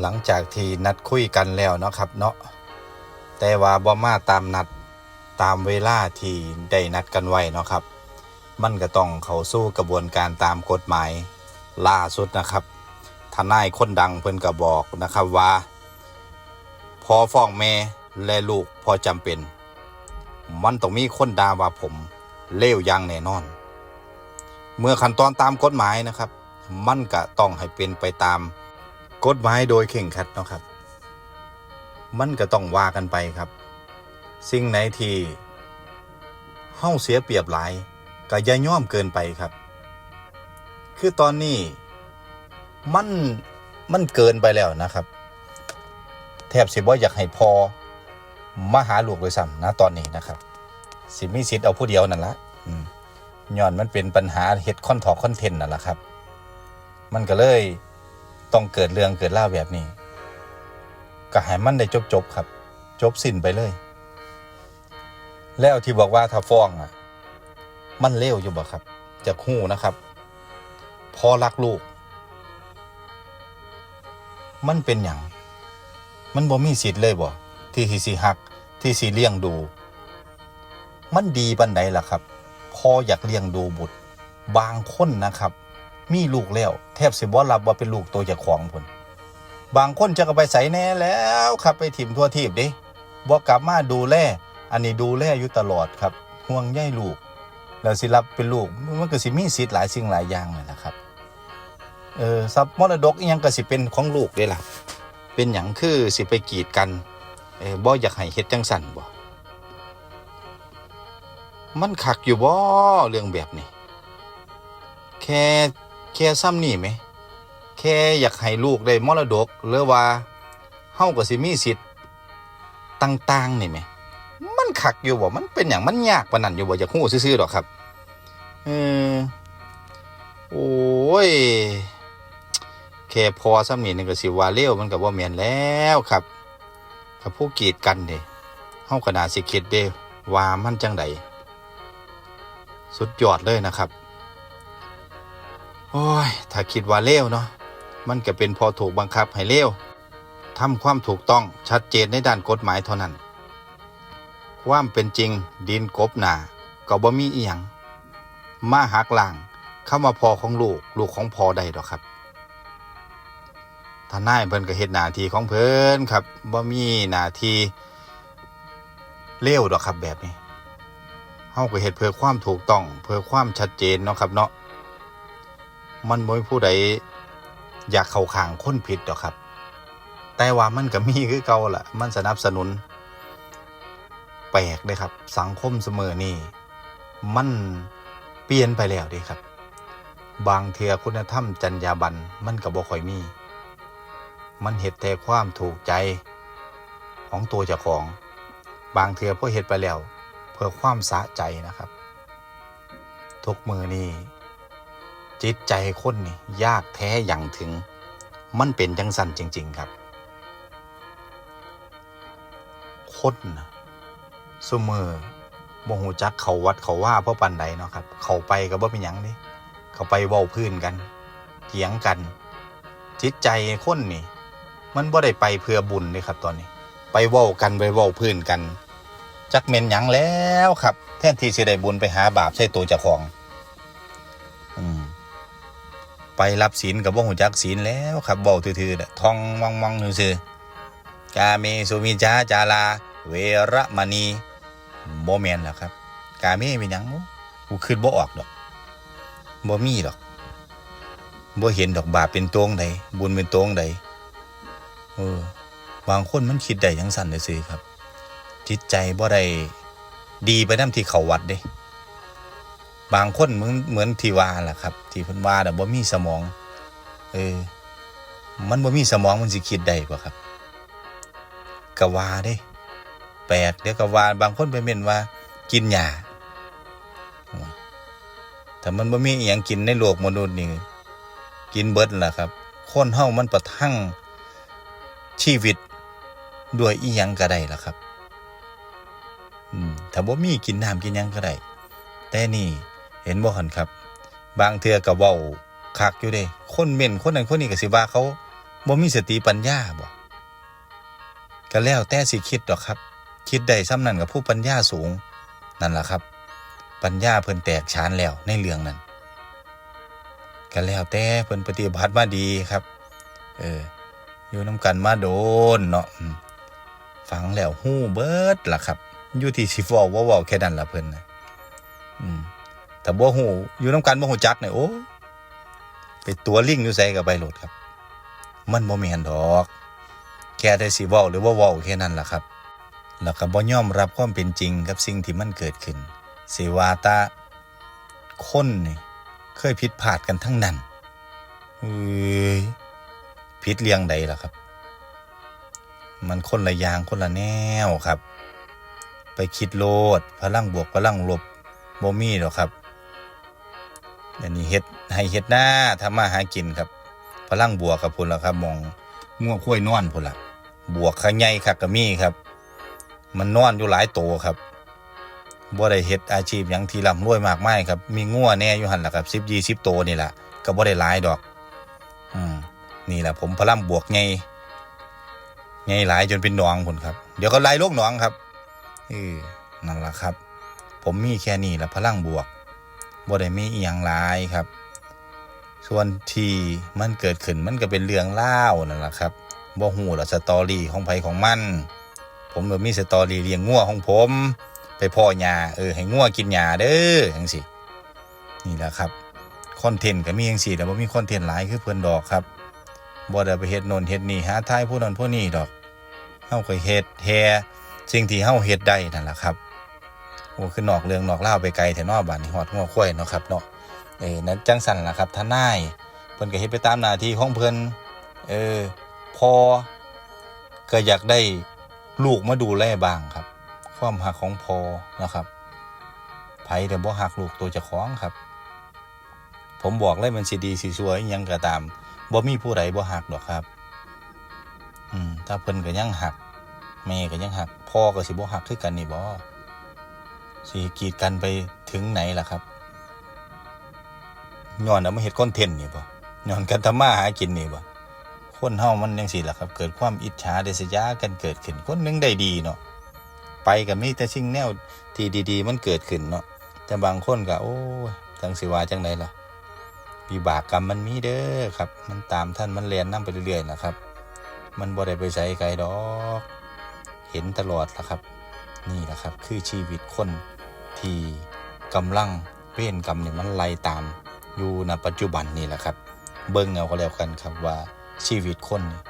หลังจากที่นัดคุยกันแล้วเนาะครับเนาะแต่ว่าบ่มาตามนัดตามเวลาที่ได้นัดกันไว้เนาะครับ มันก็ต้องเข้าสู้กระบวนการตามกฎหมายล่าสุดนะครับทนายคนดังเพิ่นก็บอกนะครับว่า พอฟ้องแม่และลูกพอจำเป็น มันต้องมีคนด่าว่าผมเลวยังแน่นอน เมื่อขั้นตอนตามกฎหมายนะครับ มันก็ต้องให้เป็นไปตาม กฎหมายโดยเข่งคัดเนาะครับ มันก็ต้องว่ากันไปครับ สิ่งไหนที่เฮ้าเสียเปรียบหลายก็อย่าย่อมเกินไปครับ คือตอนนี้มันมันเกินไปแล้วนะครับ แทบสิบ่อยากให้พอมาหาลูกเลยซ้ำนะตอนนี้นะครับ สิมีสิทธิ์เอาผู้เดียวนั่นละย้อนมันเป็นปัญหาเฮ็ดคอนทอกคอนเทนต์นั่นแหละครับ มันก็เลย ต้องเกิดเรื่องเกิดเล่าแบบนี้ ก็ให้มันได้จบจบๆครับ จบสิ้นไปเลย แล้วที่บอกว่าถ้าฟ้องอะ มันเลวอยู่บ่ครับจะคู่นะครับ พอรักลูก มันเป็นอย่างมันบ่มีสิทธิ์เลยบ่ที่สิสิหัก ที่สิเลี้ยงดู มันดีปันใดล่ะครับ พออยากเลี้ยงดูบุตร บางคนนะครับ มีลูกแล้ว แทบสิบ่รับว่าเป็นลูกตัวจ้าของพุ่นบางคนจะก็ไปใส่แน่แล้วครับไปถิ่มทั่วทีบเด้บ่กลับมาดูแลอันนี้ดูแลอยู่ตลอดครับ ห่วงใยลูก แล้วสิรับเป็นลูกมันก็สิมีสิทธิ์หลายสิ่งหลายอย่างเลยนะครับเออทรัพย์มรดกอิหยังก็สิเป็นของลูกเด้ล่ะ เป็นหยังคือสิไปกีดกันเออบ่อยากให้เฮ็ดจังสั่นบ่มันคักอยู่บ่เรื่องแบบนี้ แค่ แค่ซ้ำนี่ไหม แค่อยากให้ลูกได้มรดกหรือว่าเฮาก็สิมีสิทธิ์ต่างๆนี่ไหม มันคักอยู่บ่มันเป็นอย่างมันยากปานนั้นอยู่บ่อยากฮู้ซื่อๆดอกครับเออโอ้ยแค่พอซ้ำนี่นึงก็สิว่าเร็วมันก็บ่แม่นแล้วครับกับผู้กีดกันเด้เฮาก็น่าสิคิดเด้ว่ามันจังไดสุดยอดเลยนะครับ โอ้ย ถ้าคิดว่าเลวเนาะ มันก็เป็นพอถูกบังคับให้เลวทำความถูกต้องชัดเจนในด้านกฎหมายเท่านั้น ความเป็นจริงดินกบหนาก็บ่มีอีหยังมาหักหล่างเข้ามาพอของลูกลูกของพอได้ดอกครับทนายเพิ่นก็เฮ็ดหน้าที่ของเพิ่นครับบ่มีหน้าที่เลวดอกครับแบบนี้เฮาก็เฮ็ดเพื่อความถูกต้อง เพื่อความชัดเจนเนาะครับเนาะ มันบ่มีผู้ใดอยากเข้าข้างคนผิดดอกครับ แต่ว่ามันก็มีคือเก่าล่ะ มันสนับสนุน แปลกเลยครับ สังคมเสมอนี่มันเปลี่ยนไปแล้วด้ครับ บางเทือคุณธรรมจรรยาบรรณมันก็บ่ค่อยมี มันเห็ดแต่ความถูกใจของตัวเจ้าของ บางเทือพอเห็ดไปแล้ว เพื่อความสะใจนะครับ ทุกมือนี่ จิตใจคนนี่ยากแท้อย่างถึง มันเป็นจังสันจริง ๆ ครับ คนนะซุมือบ่หูจักเขาวัดเขาว่าเพราะปันใดเนาะครับ เขาไปก็บ่เป็นหยังนี่เขาไปเว้าพื้นกันเถียงกัน จิตใจคนนี่ มันบ่ได้ไปเพื่อบุญเลยครับ ตอนนี้ ไปเว้ากันไปเว้าพื้นกัน จักเมนหยังแล้วครับ แทนที่สิได้บุญไปหาบาปใส่ตัวเจ้าของ ไปรับศีลกับบ่หูจักศีลแล้วครับเว้าทื่อๆน่ะท่องวังๆซื่อๆกาเมสุมิจาจาราเวรมณีบ่แม่นแล้วครับ กาเมเป็นยังบ่กูคิดบ่ออกดอกบ่มีดอกบ่เห็นดอกบาปเป็นตวงใดบุญเป็นตวงใดเออบางคนมันคิดได้จังซั่นซื่อครับ จิตใจบ่ได้ดีไปนำที่เขาวัดเด้ บางคนเหมือนเหมือนทีวาแหละครับ ที่เพิ่นว่าน่บ่มีสมอง เออ มันบ่มีสมองมันสิคิดได้บ่ครับก็ว่าเด้ แปลกเดี๋ยวก็ว่าบางคนไปเม่นว่า กินหญ้าแต่มันบ่มีอีหยังกินในโลกมนุษย์นี่กินเบิดล่ะครับ คนเฮามันประทังชีวิตด้วยอีหยังก็ได้ล่ะครับอืมถ้าบ่มีกินน้ำกินหยังก็ได้แต่นี่ เห็นบ่หันครับ บางเทือก็เว้าคักอยู่เด้คนเม่นคนนั้นคนนี้ก็สิว่าเขาบ่มีสติปัญญาบ่ก็แล้วแต่สิคิดดอกครับ คิดได้ซ้ำนั่นกับผู้ปัญญาสูงนั่นล่ะครับ ปัญญาเพิ่นแตกฉานแล้วในเรื่องนั้นก็แล้วแต่เพิ่นปฏิบัติมาดีครับ เออ อยู่น้ำกันมาโดนเนาะฟังแล้วฮู้เบิดล่ะครับ อยู่ที่สิเว้าบ่เว้าแค่นั้นล่ะเพิ่นนะอืม แต่บ่ฮู้อยู่น้ำกันบ่ฮู้จักเนี่ยโอ้ไปตัวลิงอยู่ไสก็ไปโหลดครับ มันบ่แม่นดอก แค่ได้สิเว้าหรือว่าเว้าแค่นั้นล่ะครับ แล้วก็บ่ยอมรับความเป็นจริงกับสิ่งที่มันเกิดขึ้นสิวาตาคนนี่เคยผิดพลาดกันทั้งนั้นเอ้ยผิดเรียงใดล่ะครับ มันคนละอย่างคนละแนวครับ ไปคิดโลดพลังบวกพลังลบบ่มีหรอกครับ อันนี้เฮ็ดให้เฮ็ดหน้าทำมาหากินครับพลังบวกกับพุ่นละครับมองง่วงคุ้ยนอนพุ่นละบวกข้างใหญ่คักก็มีครับ มันนอนอยู่หลายโตครับบ่ได้เฮ็ดอาชีพหยังที่ร่ำรวยมากมายครับ มีงัวแน่อยู่หั่นล่ะครับ10 20โตวนี่ล่ะก็บ่ได้หลายดอก อืมนี่แหละผมพลังบวกไงไงหลายจนเป็นหนองพุ่นครับ เดี๋ยวก็ไล่ลกหนองครับเออนั่นล่ะครับ ผมมีแค่นี้ละพลังบวก บ่ได้มีอีหยังหลายครับ ส่วนที่มันเกิดขึ้นมันก็เป็นเรื่องเล่านั่นแหละครับบ่ฮู้ละสตอรี่ของไผของมัน ผมก็มีสตอรี่เลี้ยงงัวของผม ไปพ่อหญ้าเออให้งัวกินหญ้าเด้อจังซี่นี่แหละครับคอนเทนต์ก็มีจังซี่แต่บ่มีคอนเทนต์หลายคือเพิ่นดอกครับบ่ได้ไปเฮ็ดโน่นเฮ็ดนี่หาทายผู้นั้นผู้นี้ดอกเฮาก็เฮ็ดแท้สิ่งที่เฮาเฮ็ดได้นั่นแหละครับ โอ้คือนอกเรื่องนอกเล่าไปไกลแท้เนาบัดนี้ฮอดหัวข้อยเนาะครับเนาะเออนั้นจังสั่นล่ะครับท่านายเพิ่นก็เฮ็ดไปตามหน้าที่ของเพิ่นเออพอก็อยากได้ลูกมาดูแลบ้างครับ ความหักของพอนะครับไผแต่บ่หักลูกตัวเจ้าของครับ ผมบอกเลยมันสิดีสิสวยยังก็ตามบ่มีผู้ใดบ่หักดอกครับ อืมถ้าเพิ่นก็ยังหักแม่ก็ยังหักพ่อก็สิบ่หักคือกันนี่บ่ สิกีดกันไปถึงไหนล่ะครับย้อนเอามาเฮ็ดคอนเทนต์นี่บ่ย้อนกันทำมาหากินนี่บ่คนเฮามันจังซี่ล่ะครับ เกิดความอิจฉาริษยากันเกิดขึ้นคนหนึงได้ดีเนาะไปก็มีแต่สิ่งแนวที่ดีๆ มันเกิดขึ้นเนาะแต่บางคนก็โอ้ยจังสิว่าจังไดล่ะวิบากกรรมมันมีเด้อครับ มันตามท่านมันเรียนนํไปเรื่อยๆนะครับ มันบ่ได้ไปไสไกลดอก เห็นตลอดล่ะครับ นี่แหละครับ คือชีวิตคน ที่กำลังเวรกรรมเนี่ยมันไล่ตามอยู่ณปัจจุบันนี่แหละครับ เบิ่งเอาก็แล้วกันครับว่าชีวิตคนนี่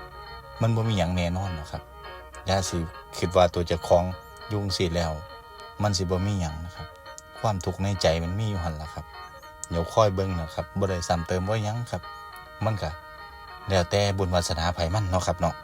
มันบ่มีหยังแน่นอนหรอกครับอย่าสิคิดว่าตัวจะคล้องยุ่งสิแล้ว มันสิบ่มีหยังนะครับ ความทุกข์ในใจมันมีอยู่หันละครับเดี๋ยวค่อยเบิ่งนะครับบ่ได้ซ้ำเติมบ่หยังครับ มันก็แล้วแต่บุญวาสนาไผมันเนาะครับเนาะ